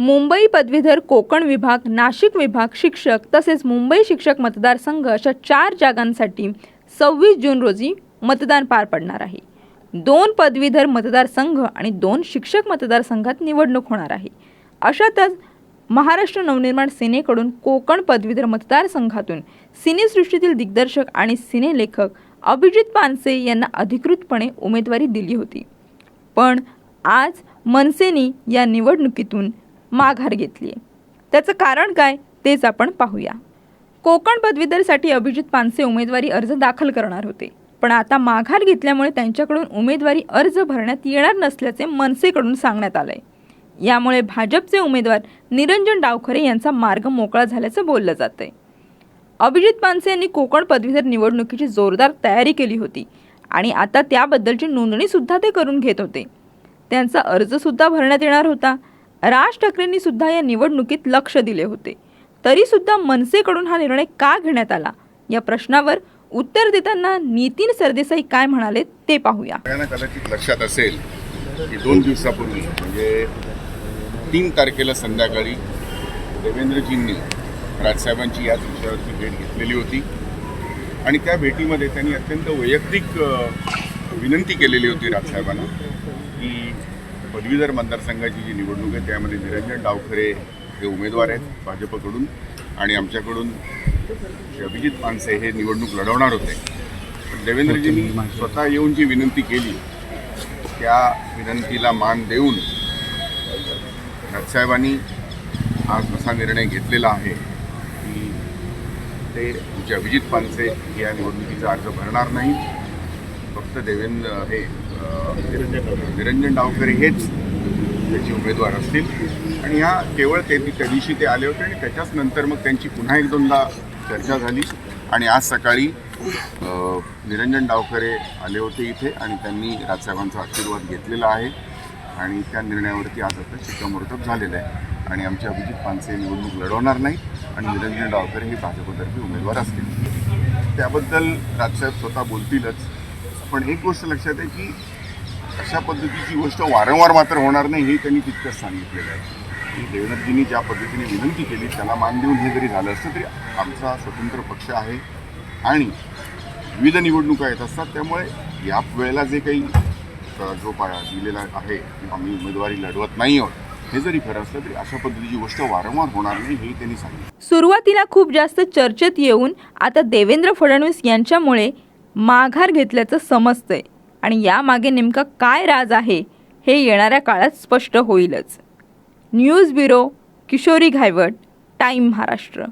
मुंबई पदवीधर कोकण विभाग नाशिक विभाग शिक्षक तसेच मुंबई शिक्षक मतदारसंघ अशा चार जागांसाठी सव्वीस जून रोजी मतदान पार पडणार आहे. दोन पदवीधर मतदारसंघ आणि दोन शिक्षक मतदारसंघात निवडणूक होणार आहे. अशातच महाराष्ट्र नवनिर्माण सेनेकडून कोकण पदवीधर मतदारसंघातून सिनेसृष्टीतील दिग्दर्शक आणि सिनेलेखक अभिजित पानसे यांना अधिकृतपणे उमेदवारी दिली होती. पण आज मनसेनी या निवडणुकीतून माघार घेतली आहे. त्याचं कारण काय तेच आपण पाहूया. कोकण पदवीधरसाठी अभिजित पानसे उमेदवारी अर्ज दाखल करणार होते. पण आता माघार घेतल्यामुळे त्यांच्याकडून उमेदवारी अर्ज भरण्यात येणार नसल्याचे मनसेकडून सांगण्यात आलं आहे यामुळे भाजपचे उमेदवार निरंजन डावखरे यांचा मार्ग मोकळा झाल्याचं बोललं जातंय. अभिजित पानसे यांनी कोकण पदवीधर निवडणुकीची जोरदार तयारी केली होती आणि आता त्याबद्दलची नोंदणीसुद्धा ते करून घेत होते. त्यांचा अर्जसुद्धा भरण्यात येणार होता. राज ठाकरेंनी सुद्धा या निवडणुकीत लक्ष दिले होते. तरीसुद्धा मनसेकडून हा निर्णय का घेण्यात आला? या प्रश्नावर उत्तर देताना नितीन सरदेसाई काय म्हणाले ते पाहूया. कदाचित लक्षात असेल की दोन दिवसापूर्वी म्हणजे तीन तारखेला संध्याकाळी देवेंद्रजींनी राजसाहेबांची याच विषयावरची भेट घेतलेली होती. आणि त्या भेटीमध्ये त्यांनी अत्यंत वैयक्तिक विनंती केलेली होती राजसाहेबांना की पदवीधर मतदारसंघाची जी निवडणूक आहे त्यामध्ये निरंजन डावखरे हे उमेदवार आहेत भाजपकडून आणि आमच्याकडून अभिजित पानसे हे निवडणूक लढवणार होते. पण देवेंद्रजींनी स्वतः येऊन जी विनंती केली त्या विनंतीला मान देऊन राजसाहेबांनी आज असा निर्णय घेतलेला आहे की ते तुमचे अभिजित पानसे या निवडणुकीचा अर्ज भरणार नाही फक्त देवेंद्र हे निरंजन डावकरे हेच त्याचे उमेदवार असतील. आणि ह्या केवळ ते त्या दिवशी ते आले होते आणि त्याच्याच नंतर मग त्यांची पुन्हा एक दोनदा चर्चा झाली. आणि आज सकाळी निरंजन डावकरे आले होते इथे आणि त्यांनी राजसाहेबांचा आशीर्वाद घेतलेला आहे. आणि त्या निर्णयावरती आज आता शिक्कामोर्तब झालेलं आहे. आणि आमचे अभिजित पानसे निवडणूक लढवणार नाही आणि निरंजन डावकरे हे भाजपतर्फे उमेदवार असतील. त्याबद्दल राजसाहेब स्वतः बोलतीलच. पण एक गोष्ट लक्षात आहे की अशा पद्धतीची गोष्ट वारंवार मात्र होणार नाही हे त्यांनी तितकंच सांगितलेलं आहे. की ज्या पद्धतीने विनंती केली त्याला मान देऊन हे जरी झालं असतं तरी आमचा स्वतंत्र पक्ष आहे आणि विविध निवडणुका येत असतात. त्यामुळे या वेळेला जे काही जो पाया दिलेला आहे की आम्ही उमेदवारी लढवत नाही आहोत हे जरी खरं असलं तरी अशा पद्धतीची गोष्ट वारंवार होणार नाही हे त्यांनी सांगितलं. सुरुवातीला खूप जास्त चर्चेत येऊन आता देवेंद्र फडणवीस यांच्यामुळे माघार घेतल्याचं समजतंय. आणि यामागे नेमका काय राज आहे हे येणाऱ्या काळात स्पष्ट होईलच. News bureau Kishori Ghaywat time Maharashtra.